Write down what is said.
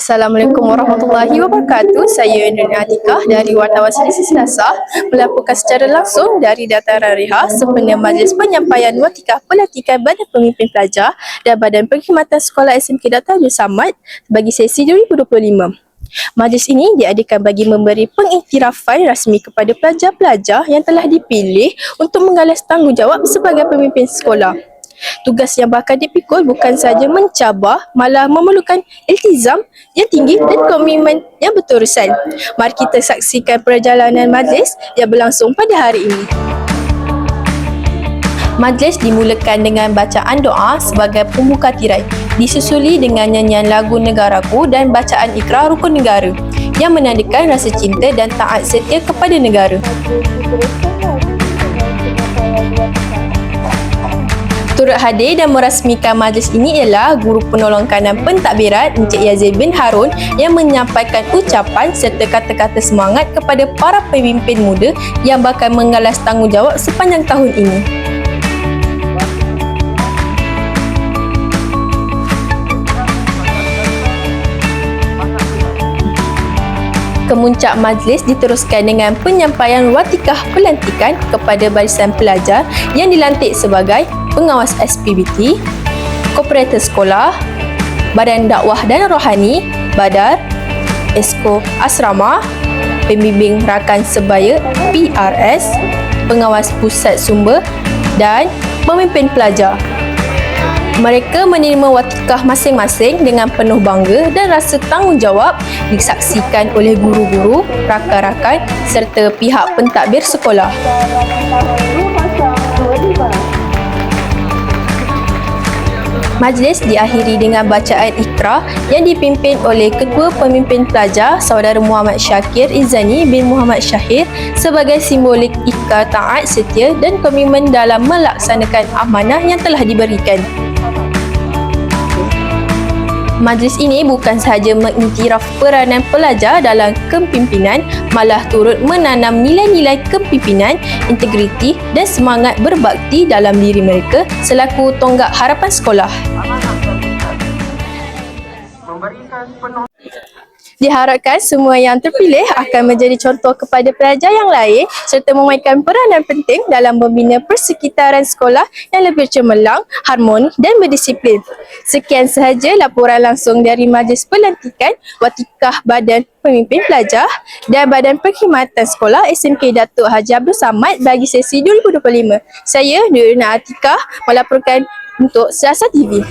Assalamualaikum warahmatullahi wabarakatuh. Saya Nurina Atikah dari Wartawan Selisi Selasa melaporkan secara langsung dari Dataran Reha sempena Majlis Penyampaian Watikah Pelantikan Badan Pemimpin Pelajar dan Badan Perkhidmatan Sekolah SMK Data Abdul Samad bagi sesi 2025. Majlis ini diadakan bagi memberi pengiktirafan rasmi kepada pelajar-pelajar yang telah dipilih untuk menggalas tanggungjawab sebagai pemimpin sekolah. Tugas yang bakal dipikul bukan sahaja mencabar, malah memerlukan iltizam yang tinggi dan komitmen yang berterusan. Mari kita saksikan perjalanan majlis yang berlangsung pada hari ini. Majlis dimulakan dengan bacaan doa sebagai pembuka tirai, disusuli dengan nyanyian lagu Negaraku dan bacaan ikrar rukun negara yang menandakan rasa cinta dan taat setia kepada negara. Turut hadir dan merasmikan majlis ini ialah Guru Penolong Kanan Pentadbiran Encik Yazid bin Harun yang menyampaikan ucapan serta kata-kata semangat kepada para pemimpin muda yang bakal menggalas tanggungjawab sepanjang tahun ini. Kemuncak majlis diteruskan dengan penyampaian watikah pelantikan kepada barisan pelajar yang dilantik sebagai pengawas SPBT, kooperator sekolah, badan dakwah dan rohani, badar, esko asrama, pembimbing rakan sebaya PRS, pengawas pusat sumber dan pemimpin pelajar. Mereka menerima watikah masing-masing dengan penuh bangga dan rasa tanggungjawab disaksikan oleh guru-guru, rakan-rakan serta pihak pentadbir sekolah. Majlis diakhiri dengan bacaan ikra yang dipimpin oleh Ketua Pemimpin Pelajar Saudara Muhammad Syakir Izani bin Muhammad Syahir sebagai simbolik ikrar taat setia dan komitmen dalam melaksanakan amanah yang telah diberikan. Majlis ini bukan sahaja mengiktiraf peranan pelajar dalam kepimpinan, malah turut menanam nilai-nilai kepimpinan, integriti dan semangat berbakti dalam diri mereka selaku tonggak harapan sekolah. Diharapkan semua yang terpilih akan menjadi contoh kepada pelajar yang lain serta memainkan peranan penting dalam membina persekitaran sekolah yang lebih cemerlang, harmoni dan berdisiplin. Sekian sahaja laporan langsung dari Majlis Pelantikan Watikah Badan Pemimpin Pelajar dan Badan Perkhidmatan Sekolah SMK Datuk Haji Abdul Samad bagi sesi 2025. Saya Nurina Atikah melaporkan untuk Selasa TV.